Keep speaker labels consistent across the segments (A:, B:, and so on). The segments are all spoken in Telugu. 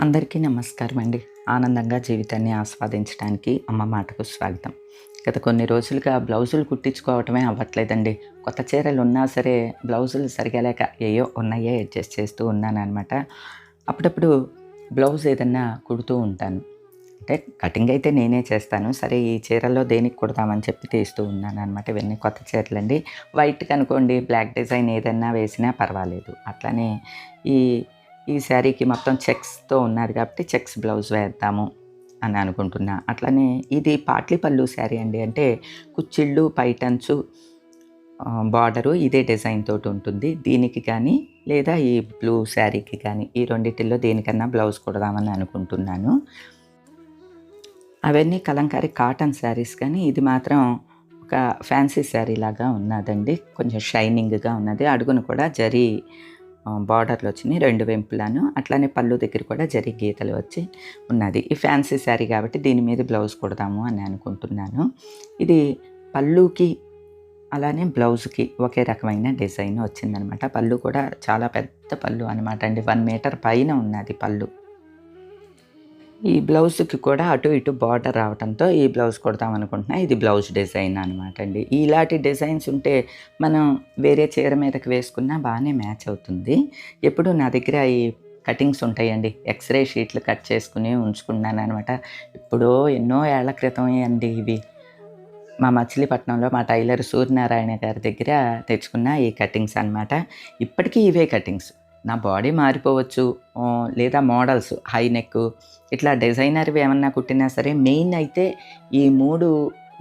A: అందరికీ నమస్కారం అండి. ఆనందంగా జీవితాన్ని ఆస్వాదించడానికి అమ్మ మాటకు స్వాగతం. గత కొన్ని రోజులుగా బ్లౌజులు కుట్టించుకోవటమే అవ్వట్లేదండి. కొత్త చీరలు ఉన్నా సరే బ్లౌజులు సరిగా లేక ఏయో ఉన్నాయే అడ్జస్ట్ చేస్తూ ఉన్నానమాట అప్పుడప్పుడు బ్లౌజ్ ఏదన్నా కుడుతూ ఉంటాను. అంటే కటింగ్ అయితే నేనే చేస్తాను. సరే ఈ చీరల్లో దేనికి కుడదామని చెప్పి తీస్తూ ఉన్నాను అనమాట ఇవన్నీ కొత్త చీరలు అండి వైట్కి బ్లాక్ డిజైన్ ఏదన్నా వేసినా పర్వాలేదు. అట్లానే ఈ ఈ శారీకి మొత్తం చెక్స్తో ఉన్నది కాబట్టి చెక్స్ బ్లౌజ్ వేద్దాము అని అనుకుంటున్నా. అట్లనే ఇది పాట్లీ పళ్ళు శారీ అండి. అంటే కుచ్చిళ్ళు పైటన్సు బార్డరు ఇదే డిజైన్ తోటి ఉంటుంది. దీనికి కానీ లేదా ఈ బ్లూ శారీకి కానీ ఈ రెండింటిలో దేనికన్నా బ్లౌజ్ కుడదామని అనుకుంటున్నాను. అవన్నీ కలంకారీ కాటన్ శారీస్ కానీ ఇది మాత్రం ఒక ఫ్యాన్సీ శారీ లాగా ఉన్నదండి. కొంచెం షైనింగ్గా ఉన్నది. అడుగును కూడా జరీ బార్డర్లు వచ్చినాయి రెండు వెంపులను. అట్లానే పళ్ళు దగ్గర కూడా జరి గీతలు వచ్చి ఉన్నది. ఈ ఫ్యాన్సీ శారీ కాబట్టి దీని మీద బ్లౌజ్ కుడదాము అని అనుకుంటున్నాను. ఇది పళ్ళుకి అలానే బ్లౌజ్కి ఒకే రకమైన డిజైన్ వచ్చిందనమాట. పళ్ళు కూడా చాలా పెద్ద పళ్ళు అనమాట అండి. వన్ మీటర్ పైన ఉన్నది పళ్ళు. ఈ బ్లౌజ్కి కూడా అటు ఇటు బార్డర్ రావడంతో ఈ బ్లౌజ్ కుడతాం అనుకుంటున్నా. ఇది బ్లౌజ్ డిజైన్ అనమాట అండి. ఇలాంటి డిజైన్స్ ఉంటే మనం వేరే చీర మీదకి వేసుకున్నా బాగానే మ్యాచ్ అవుతుంది. ఎప్పుడు నా దగ్గర ఈ కటింగ్స్ ఉంటాయండి. ఎక్స్రే షీట్లు కట్ చేసుకుని ఉంచుకున్నాను అనమాట ఇప్పుడు ఎన్నో ఏళ్ళ క్రితమే అండి ఇవి. మా మచిలీపట్నంలో మా టైలర్ సూర్యనారాయణ గారి దగ్గర తెచ్చుకున్న ఈ కటింగ్స్ అనమాట ఇప్పటికీ ఇవే కటింగ్స్. నా బాడీ మారిపోవచ్చు. లేదా మోడల్స్ హై నెక్ ఇట్లా డిజైనర్వి ఏమన్నా కుట్టినా సరే మెయిన్ అయితే ఈ మూడు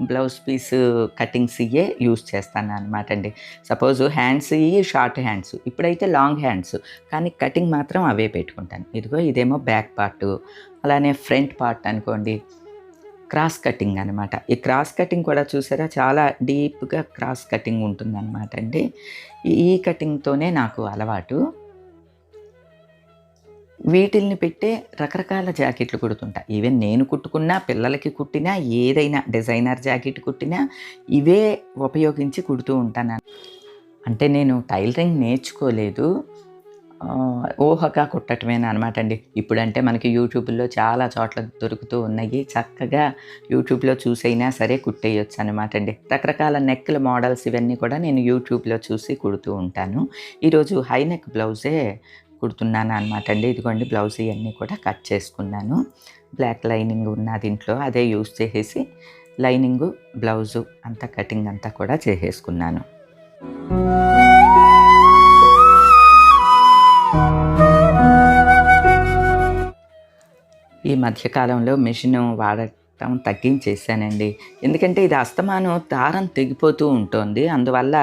A: బ్లౌజ్ పీస్ కటింగ్స్ ఇయే యూస్ చేస్తాను అనమాట అండి. సపోజ్ హ్యాండ్స్ ఇవి షార్ట్ హ్యాండ్స్ ఇప్పుడైతే లాంగ్ హ్యాండ్స్ కానీ కటింగ్ మాత్రం అవే పెట్టుకుంటాను. ఇదిగో ఇదేమో బ్యాక్ పార్ట్ అలానే ఫ్రంట్ పార్ట్ అనుకోండి క్రాస్ కటింగ్ అనమాట ఈ క్రాస్ కటింగ్ కూడా చూసారా చాలా డీప్గా క్రాస్ కటింగ్ ఉంటుందన్నమాట అండి. ఈ కటింగ్తోనే నాకు అలవాటు. వీటిల్ని పెట్టే రకరకాల జాకెట్లు కుడుతుంటా. ఈవెన్ నేను కుట్టుకున్నా పిల్లలకి కుట్టినా ఏదైనా డిజైనర్ జాకెట్ కుట్టినా ఇవే ఉపయోగించి కుడుతూ ఉంటాను అంటే నేను టైలరింగ్ నేర్చుకోలేదు. ఊహగా కుట్టటమేనా అనమాట అండి. ఇప్పుడంటే మనకి యూట్యూబ్లో చాలా చోట్ల దొరుకుతూ ఉన్నాయి. చక్కగా యూట్యూబ్లో చూసైనా సరే కుట్టేయచ్చు అనమాట అండి. రకరకాల నెక్ల మోడల్స్ ఇవన్నీ కూడా నేను యూట్యూబ్లో చూసి కుడుతూ ఉంటాను. ఈరోజు హై నెక్ బ్లౌజే కుడుతున్నాను అనమాట అండి. ఇదిగోండి బ్లౌజ్ ఇవన్నీ కూడా కట్ చేసుకున్నాను. బ్లాక్ లైనింగ్ ఉన్న దీంట్లో అదే యూజ్ చేసేసి లైనింగు బ్లౌజు అంతా కటింగ్ అంతా కూడా చేసేసుకున్నాను. ఈ మధ్యకాలంలో మిషన్ వాడటం తగ్గించేసానండి ఎందుకంటే ఇది అస్తమానం దారం తెగిపోతూ ఉంటుంది. అందువల్ల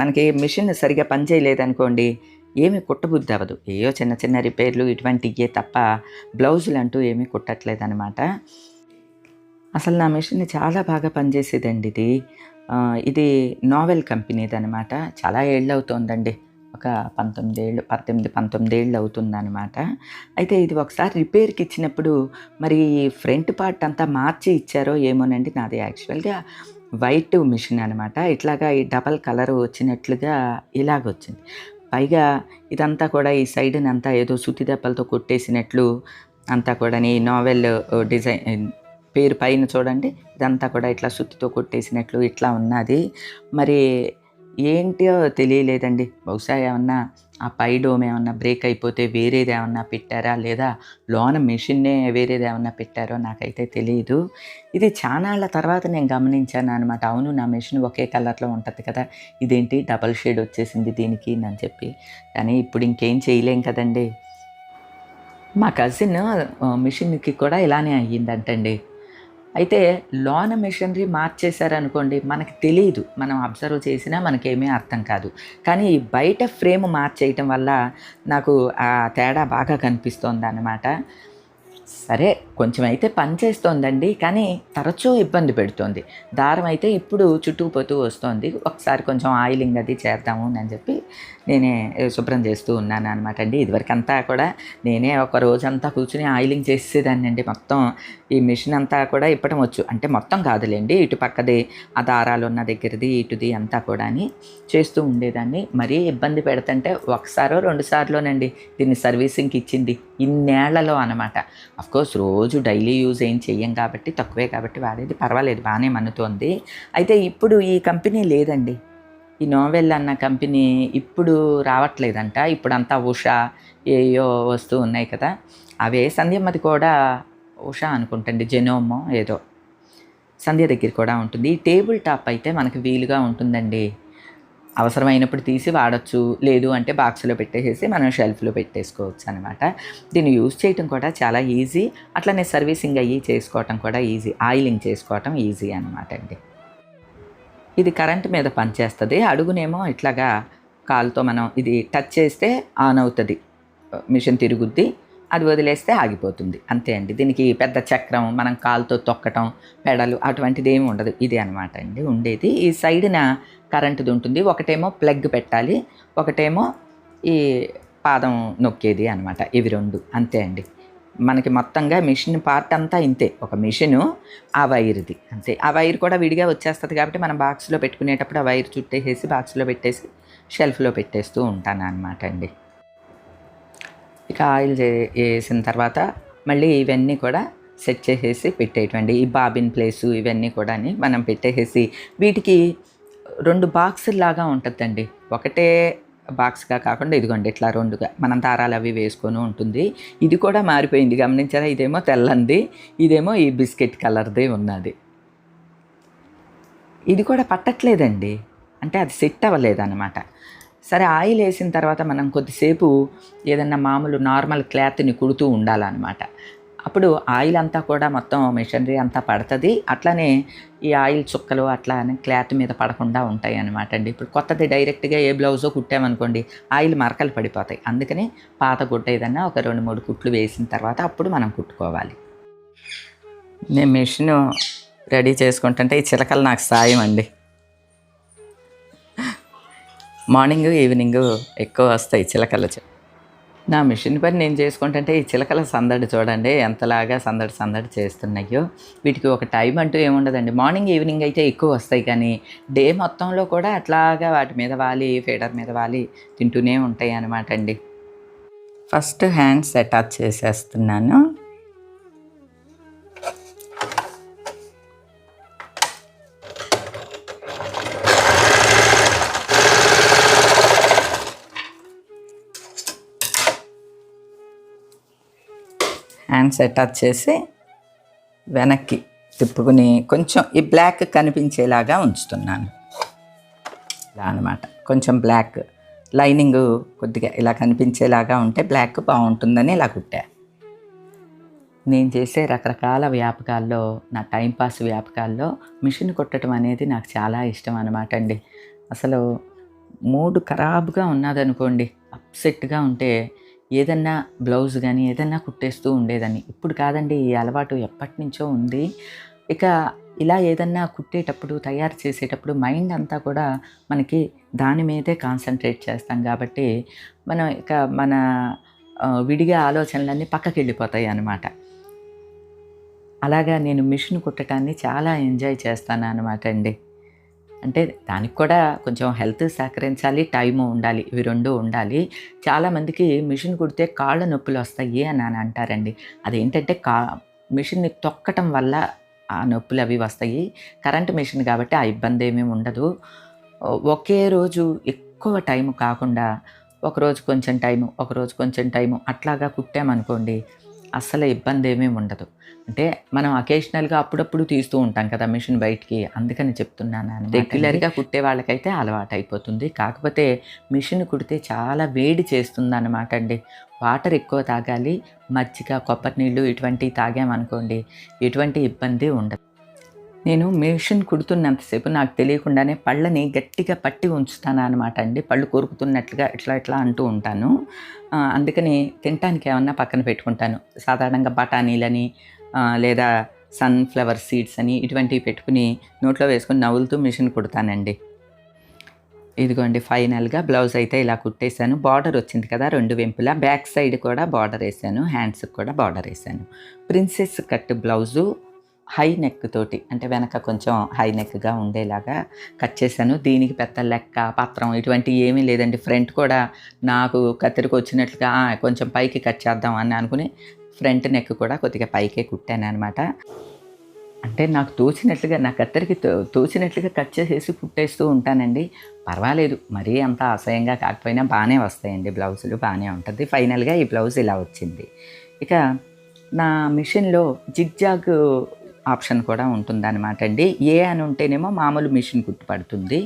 A: మనకి మిషన్ సరిగా పనిచేయలేదనుకోండి ఏమి కుట్టబుద్ధి అవ్వదు. ఏయో చిన్న చిన్న రిపేర్లు ఇటువంటివే తప్ప బ్లౌజులు అంటూ ఏమీ కుట్టట్లేదు అనమాట అసలు నా మిషన్ చాలా బాగా పనిచేసేదండి ఇది. ఇది నావెల్ కంపెనీది అనమాట చాలా ఏళ్ళు అవుతోందండి ఒక పంతొమ్మిది ఏళ్ళు పద్దెనిమిది పంతొమ్మిది ఏళ్ళు అవుతుందన్నమాట అయితే ఇది ఒకసారి రిపేర్కి ఇచ్చినప్పుడు మరి ఫ్రంట్ పార్ట్ అంతా మార్చి ఇచ్చారో ఏమోనండి నాది యాక్చువల్గా వైట్ మిషన్ అనమాట ఇట్లాగా ఈ డబల్ కలర్ వచ్చినట్లుగా ఇలాగ వచ్చింది పైగా ఇదంతా కూడా ఈ సైడ్ని అంతా ఏదో సుత్తి దెబ్బలతో కొట్టేసినట్లు అంతా కూడా ఈ నావెల్ డిజైన్ పేరు పైన చూడండి. ఇదంతా కూడా ఇట్లా సుత్తితో కొట్టేసినట్లు ఇట్లా ఉన్నది. మరి ఏంటో తెలియలేదండి. బహుశా ఏమన్నా ఆ పై డోమ్ ఏమన్నా బ్రేక్ అయిపోతే వేరేది ఏమన్నా పెట్టారా? లేదా లోన మెషిన్నే వేరేది ఏమన్నా పెట్టారో నాకైతే తెలియదు ఇది చానాళ్ళ తర్వాత నేను గమనించాను అనమాట అవును నా మిషన్ ఒకే కలర్లో ఉంటుంది కదా. ఇదేంటి? డబల్ షేడ్ వచ్చేసింది దీనికి అని చెప్పి. కానీ ఇప్పుడు ఇంకేం చేయలేం కదండి. మా కజిన్ మిషన్కి కూడా ఇలానే అయ్యిందంటండి. అయితే లోన మిషనరీ మార్చేశారనుకోండి మనకి తెలియదు మనం అబ్జర్వ్ చేసినా మనకేమీ అర్థం కాదు. కానీ బయట ఫ్రేమ్ మార్చేయటం వల్ల నాకు ఆ తేడా బాగా కనిపిస్తోంది అన్నమాట సరే కొంచెం అయితే పని చేస్తోందండి కానీ తరచూ ఇబ్బంది పెడుతోంది. దారం అయితే ఇప్పుడు చుట్టుకుపోతూ వస్తోంది. ఒకసారి కొంచెం ఆయిలింగ్ అది చేద్దాము అని చెప్పి నేనే శుభ్రం చేస్తూ ఉన్నాను అనమాట అండి. ఇదివరకు అంతా కూడా నేనే ఒక రోజంతా కూర్చుని ఆయిలింగ్ చేసేదాన్ని అండి. మొత్తం ఈ మిషన్ అంతా కూడా ఇప్పటం వచ్చు అంటే మొత్తం కాదులేండి. ఇటు పక్కది ఆ దారాలు ఉన్న దగ్గరది ఇటుది అంతా కూడా అని చేస్తూ ఉండేదాన్ని. మరీ ఇబ్బంది పెడుతుంటే ఒకసారో రెండు సార్లోనండి దీన్ని సర్వీసింగ్కి ఇచ్చింది. ఇన్నేళ్ళలో అనమాట కోర్స్ రోజు డైలీ యూజ్ ఏం చెయ్యం కాబట్టి తక్కువే కాబట్టి వాడేది పర్వాలేదు బాగానే మన్నుతోంది. అయితే ఇప్పుడు ఈ కంపెనీ లేదండి. ఈ నోవెల్ అన్న కంపెనీ ఇప్పుడు రావట్లేదంట. ఇప్పుడు అంతా ఉషా ఏయో వస్తూ ఉన్నాయి కదా. అవే సంధ్యమ్మది కూడా ఉషా అనుకుంటండి జెనోమో ఏదో. సంధ్య దగ్గర కూడా ఉంటుంది. ఈ టేబుల్ టాప్ అయితే మనకు వీలుగా ఉంటుందండి. అవసరమైనప్పుడు తీసి వాడచ్చు. లేదు అంటే బాక్స్లో పెట్టేసేసి మనం షెల్ఫ్లో పెట్టేసుకోవచ్చు అనమాట దీన్ని యూజ్ చేయటం కూడా చాలా ఈజీ. అట్లనే సర్వీసింగ్ అయ్యి చేసుకోవటం కూడా ఈజీ. ఆయిలింగ్ చేసుకోవటం ఈజీ అనమాట అండి. ఇది కరెంట్ మీద పనిచేస్తుంది. అడుగునేమో ఇట్లాగా కాలుతో మనం ఇది టచ్ చేస్తే ఆన్ అవుతుంది. మిషన్ తిరుగుద్ది. అది వదిలేస్తే ఆగిపోతుంది. అంతే అండి. దీనికి పెద్ద చక్రం మనం కాలుతో తొక్కటం పెడలు అటువంటిది ఏమి ఉండదు. ఇది అనమాట అండి ఉండేది. ఈ సైడ్న కరెంటుది ఉంటుంది. ఒకటేమో ప్లగ్ పెట్టాలి. ఒకటేమో ఈ పాదం నొక్కేది అనమాట ఇవి రెండు. అంతే అండి. మనకి మొత్తంగా మిషన్ పార్ట్ అంతా ఇంతే. ఒక మిషను ఆ వైర్ది. అంతే. ఆ వైర్ కూడా విడిగా వచ్చేస్తుంది కాబట్టి మనం బాక్స్లో పెట్టుకునేటప్పుడు ఆ వైర్ చుట్టేసేసి బాక్స్లో పెట్టేసి షెల్ఫ్లో పెట్టేస్తూ ఉంటాను అనమాట అండి. ఇక ఆయిల్ వేసిన తర్వాత మళ్ళీ ఇవన్నీ కూడా సెట్ చేసేసి పెట్టేటువంటి ఈ బాబిన్ ప్లేసు ఇవన్నీ కూడా మనం పెట్టేసేసి వీటికి రెండు బాక్సుల్లాగా ఉంటుందండి. ఒకటే బాక్స్గా కాకుండా ఇదిగోండి ఇట్లా రెండుగా. మనం దారాలు అవి వేసుకొని ఉంటుంది. ఇది కూడా మారిపోయింది. గమనించారా? ఇదేమో తెల్లంది. ఇదేమో ఈ బిస్కెట్ కలర్దే ఉన్నది. ఇది కూడా పట్టట్లేదండి. అంటే అది సెట్ అవ్వలేదన్నమాట. సరే ఆయిల్ వేసిన తర్వాత మనం కొద్దిసేపు ఏదన్నా మామూలు నార్మల్ క్లాత్ని కుడుతూ ఉండాలన్నమాట. అప్పుడు ఆయిల్ అంతా కూడా మొత్తం మిషనరీ అంతా పడుతుంది. అట్లానే ఈ ఆయిల్ చుక్కలు అట్లా అని క్లాత్ మీద పడకుండా ఉంటాయి అనమాట అండి. ఇప్పుడు కొత్తది డైరెక్ట్గా ఏ బ్లౌజో కుట్టామనుకోండి ఆయిల్ మరకలు పడిపోతాయి. అందుకని పాత గుడ్డ ఏదన్నా ఒక రెండు మూడు కుట్లు వేసిన తర్వాత అప్పుడు మనం కుట్టుకోవాలి. నేను మిషన్ రెడీ చేసుకుంటుంటే ఈ చిలకలు నాకు సాయం అండి. మార్నింగ్ ఈవినింగ్ ఎక్కువ వస్తాయి చిలకలు. నా మిషన్ పని నేను చేసుకుంటుంటే ఈ చిలకల సందడి చూడండి ఎంతలాగా సందడి సందడి చేస్తున్నాయో. వీటికి ఒక టైం అంటూ ఏముండదండి. మార్నింగ్ ఈవినింగ్ అయితే ఎక్కువ వస్తాయి కానీ డే మొత్తంలో కూడా అట్లాగా వాటి మీద వాలి ఫీడర్ మీద వాలి తింటూనే ఉంటాయి అనమాట అండి. ఫస్ట్ హ్యాండ్స్ అటాచ్ చేసేస్తున్నాను. హ్యాండ్స్ అటాచ్ చేసి వెనక్కి తిప్పుకుని కొంచెం ఈ బ్లాక్ కనిపించేలాగా ఉంచుతున్నాను. ఇలా అనమాట కొంచెం బ్లాక్ లైనింగ్ కొద్దిగా ఇలా కనిపించేలాగా ఉంటే బ్లాక్ బాగుంటుందని ఇలా కుట్టా. నేను చేసే రకరకాల వ్యాపకాల్లో నా టైంపాస్ వ్యాపకాల్లో మిషన్ కుట్టడం అనేది నాకు చాలా ఇష్టం అనమాట అండి. అసలు మూడు ఖరాబ్గా ఉన్నదనుకోండి అప్సెట్గా ఉంటే ఏదన్నా బ్లౌజ్ కానీ ఏదన్నా కుట్టేస్తూ ఉండేదాన్ని. ఇప్పుడు కాదండి ఈ అలవాటు ఎప్పటి నుంచో ఉంది. ఇక ఇలా ఏదన్నా కుట్టేటప్పుడు తయారు చేసేటప్పుడు మైండ్ అంతా కూడా మనకి దాని మీదే కాన్సన్ట్రేట్ చేస్తాం కాబట్టి మనం ఇక మన విడిగా ఆలోచనలన్నీ పక్కకి వెళ్ళిపోతాయి అన్నమాట. అలాగా నేను మిషన్ కుట్టడాన్ని చాలా ఎంజాయ్ చేస్తాను అనమాట అండి. అంటే దానికి కూడా కొంచెం హెల్త్ సహకరించాలి టైము ఉండాలి ఇవి రెండు ఉండాలి. చాలామందికి మిషన్ కుడితే కాళ్ళ నొప్పులు వస్తాయి అని అని అంటారండి. అదేంటంటే కా మిషన్ని తొక్కటం వల్ల ఆ నొప్పులు అవి వస్తాయి. కరెంట్ మిషన్ కాబట్టి ఆ ఇబ్బంది ఏమీ ఉండదు. ఒకే రోజు ఎక్కువ టైం కాకుండా ఒకరోజు కొంచెం టైము ఒకరోజు కొంచెం టైము అట్లాగా కుట్టామనుకోండి అస్సలు ఇబ్బంది ఏమీ ఉండదు. అంటే మనం అకేషనల్గా అప్పుడప్పుడు తీస్తూ ఉంటాం కదా మిషన్ బయటికి అందుకని చెప్తున్నాను రెగ్యులర్గా కుట్టే వాళ్ళకైతే అలవాటు అయిపోతుంది కాకపోతే మిషన్ కుడితే చాలా వేడి చేస్తుంది అనమాట అండి. వాటర్ ఎక్కువ తాగాలి మజ్జిగ కొబ్బరి నీళ్ళు ఇటువంటివి తాగామనుకోండి ఎటువంటి ఇబ్బంది ఉండదు. నేను మిషన్ కుడుతున్నంతసేపు నాకు తెలియకుండానే పళ్ళని గట్టిగా పట్టి ఉంచుతాను అనమాట అండి. పళ్ళు కొరుకుతున్నట్లుగా ఇట్లా ఇట్లా అంటూ ఉంటాను. అందుకని తినటానికి ఏమన్నా పక్కన పెట్టుకుంటాను. సాధారణంగా బఠానీలని లేదా సన్ఫ్లవర్ సీడ్స్ అని ఇటువంటివి పెట్టుకుని నోట్లో వేసుకుని నవ్వులుతూ మిషన్ కుడతానండి. ఇదిగోండి ఫైనల్‌గా బ్లౌజ్ అయితే ఇలా కుట్టేశాను. బార్డర్ వచ్చింది కదా! రెండు వెంపులా. బ్యాక్ సైడ్ కూడా బార్డర్ వేసాను హ్యాండ్స్‌కి కూడా బార్డర్ వేసాను princess cut blouse high neck తోటి అంటే వెనక కొంచెం హై నెక్‌గా ఉండేలాగా కట్ చేశాను. దీనికి పెద్ద లెక్క, పత్రం ఇటువంటివి ఏమీ లేదండి. ఫ్రంట్ కూడా నాకు కత్తిరికి వచ్చినట్లుగా కొంచెం పైకి కట్ చేద్దాం అని అనుకుని ఫ్రంట్ నెక్ కూడా కొద్దిగా పైకే కుట్టాను అనమాట అంటే నాకు తోచినట్లుగా నా కత్తెరికి తో తోచినట్లుగా కట్ చేసేసి కుట్టేస్తూ ఉంటానండి. పర్వాలేదు. మరీ అంత అసహ్యంగా కాకపోయినా బాగానే వస్తాయండి బ్లౌజులు. బాగానే ఉంటుంది ఫైనల్‌గా ఈ బ్లౌజ్ ఇలా వచ్చింది. ఇక నా మిషన్‌లో జిగ్‌జాగ్ ఆప్షన్ కూడా ఉంటుందన్నమాట అండి. ఏ అని ఉంటేనేమో మామూలు మిషన్ కుట్టు పడుతుంది.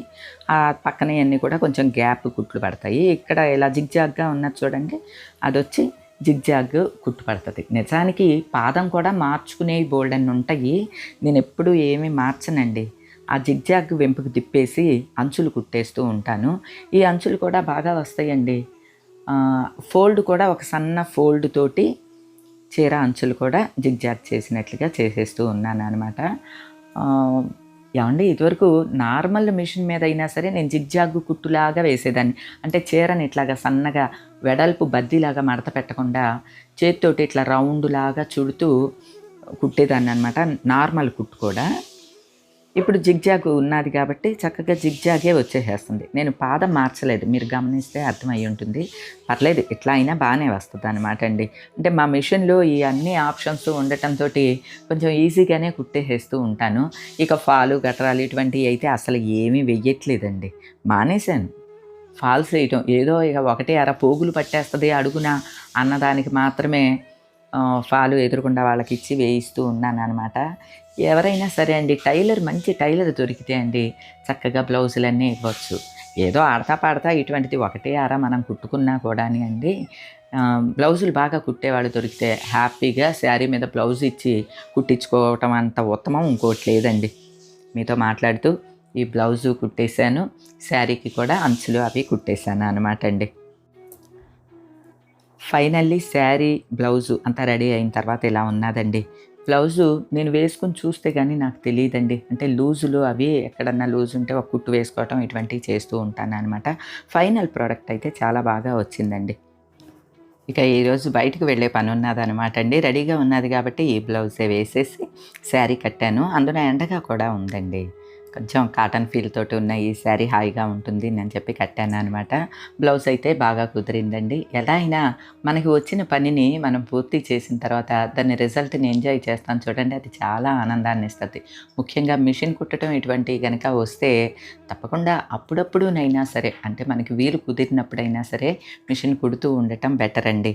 A: ఆ పక్కనయన్నీ కూడా కొంచెం గ్యాప్ కుట్లు పడతాయి. ఇక్కడ ఇలా జిగ్‌జాగ్‌గా ఉన్నది చూడండి. అదొచ్చి జిగ్‌జాగ్ కుట్టు పడుతుంది నిజానికి పాదం కూడా మార్చుకునేవి అని ఉంటాయి. నేనెప్పుడూ ఏమీ మార్చనండి. ఆ జిగ్‌జాగ్ వెంపుకు తిప్పేసి అంచులు కుట్టేస్తూ ఉంటాను. ఈ అంచులు కూడా బాగా వస్తాయండి. ఫోల్డ్ కూడా ఒక సన్న ఫోల్డ్ తోటి చీర అంచులు కూడా జిగ్‌జాగ్ చేసినట్లుగా చేసేస్తూ ఉన్నాను అనమాట ఏమండి ఇదివరకు నార్మల్ మిషన్ మీద అయినా సరే నేను జిగ్‌జాగ్ కుట్టులాగా వేసేదాన్ని. అంటే చీరని ఇట్లాగా సన్నగా వెడల్పు బద్దీలాగా మడత పెట్టకుండా చేత్తోటి ఇట్లా రౌండ్‌లాగా చుడుతూ కుట్టేదాన్ని అనమాట నార్మల్ కుట్టు కూడా. ఇప్పుడు జిగ్‌జాగ్ ఉన్నది కాబట్టి చక్కగా జిగ్‌జాగే వచ్చేసేస్తుంది. నేను పాదం మార్చలేదు. మీరు గమనిస్తే అర్థమయ్యి ఉంటుంది. పర్లేదు ఇట్లా అయినా బాగానే వస్తుంది అనమాట అండి. అంటే మా మిషన్‌లో ఈ అన్ని ఆప్షన్స్ ఉండటంతోటి కొంచెం ఈజీగానే కుట్టేసేస్తూ ఉంటాను. ఇక ఫాలు, గట్రాలు ఇటువంటివి అయితే అసలు ఏమీ వెయ్యట్లేదండి. మానేశాను. ఫాల్స్ వేయటం. ఏదో ఇక ఒకటి అర పోగులు పట్టేస్తుంది అడుగున అన్నదానికి మాత్రమే ఫాలు ఎదురుకుండా వాళ్ళకి ఇచ్చి వేయిస్తూ ఉన్నాను అనమాట ఎవరైనా సరే అండి టైలర్ మంచి టైలర్ దొరికితే అండి చక్కగా బ్లౌజులన్నీ ఇవ్వచ్చు. ఏదో ఆడతా పాడతా ఇటువంటిది ఒకటే ఆరా మనం కుట్టుకున్నా కూడా అండి బ్లౌజులు బాగా కుట్టేవాళ్ళు దొరికితే హ్యాపీగా శారీ మీద బ్లౌజ్ ఇచ్చి కుట్టించుకోవటం అంత ఉత్తమం ఇంకోటి లేదండి. మీతో మాట్లాడుతూ ఈ బ్లౌజు కుట్టేశాను శారీకి కూడా అంచులు అవి కుట్టేశాను అనమాట అండి. ఫైనల్లీ శారీ, బ్లౌజు అంతా రెడీ అయిన తర్వాత ఇలా ఉన్నాదండి. బ్లౌజు నేను వేసుకొని చూస్తే కానీ నాకు తెలియదండి అంటే లూజులు అవి ఎక్కడన్నా లూజ్ ఉంటే ఒక కుట్టు వేసుకోవటం ఇటువంటివి చేస్తూ ఉంటాను అనమాట ఫైనల్ ప్రోడక్ట్ అయితే చాలా బాగా వచ్చిందండి. ఇక ఈరోజు బయటకు వెళ్ళే పని పనున్నదనమాట అండి. రెడీగా ఉన్నది కాబట్టి ఈ బ్లౌజే వేసేసి శారీ కట్టాను. అందులో ఎండగా కూడా ఉందండి. కొంచెం కాటన్ ఫీల్ తోటి ఉన్న ఈ శారీ హాయిగా ఉంటుంది అని చెప్పి కట్టాను అనమాట బ్లౌజ్ అయితే బాగా కుదిరిందండి. ఎలా అయినా మనకి వచ్చిన పనిని మనం పూర్తి చేసిన తర్వాత దాని రిజల్ట్‌ని ఎంజాయ్ చేస్తాం చూడండి అది చాలా ఆనందాన్ని ఇస్తుంది ముఖ్యంగా మిషన్ కుట్టటం ఇటువంటివి కనుక వస్తే తప్పకుండా అప్పుడప్పుడునైనా సరే అంటే మనకి వీలు కుదిరినప్పుడైనా సరే మిషన్ కుడుతూ ఉండటం బెటర్ అండి.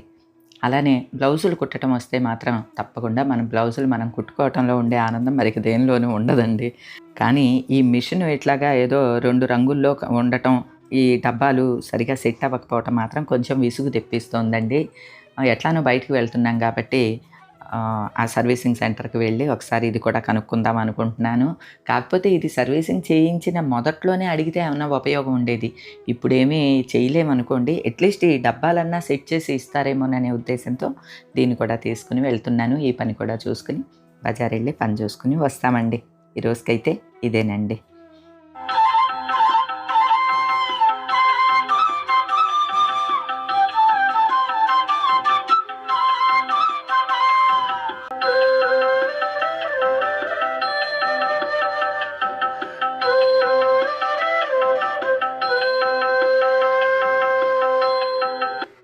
A: అలానే బ్లౌజులు కుట్టటం వస్తే మాత్రం తప్పకుండా మనం బ్లౌజులు మనం కుట్టుకోవటంలో ఉండే ఆనందం మరికి దేనిలోనూ ఉండదండి. కానీ ఈ మిషన్ ఇట్లాగా ఏదో రెండు రంగుల్లో ఉండటం, ఈ డబ్బాలు సరిగా సెట్ అవ్వకపోవటం మాత్రం కొంచెం విసుగు తెప్పిస్తోందండి. ఎట్లానో బయటకు వెళ్తున్నాం కాబట్టి ఆ సర్వీసింగ్ సెంటర్‌కి వెళ్ళి ఒకసారి ఇది కూడా కనుక్కుందాం అనుకుంటున్నాను. కాకపోతే ఇది సర్వీసింగ్ చేయించిన మొదట్లోనే అడిగితే ఏమన్నా ఉపయోగం ఉండేది. ఇప్పుడేమీ చేయలేమనుకోండి. అట్‌లీస్ట్ ఈ డబ్బాలన్నా సెట్ చేసి ఇస్తారేమోననే ఉద్దేశంతో దీన్ని కూడా తీసుకుని వెళ్తున్నాను. ఈ పని కూడా చూసుకుని బజార్ వెళ్ళి పని చూసుకుని వస్తామండి. ఈ రోజుకైతే ఇదేనండి.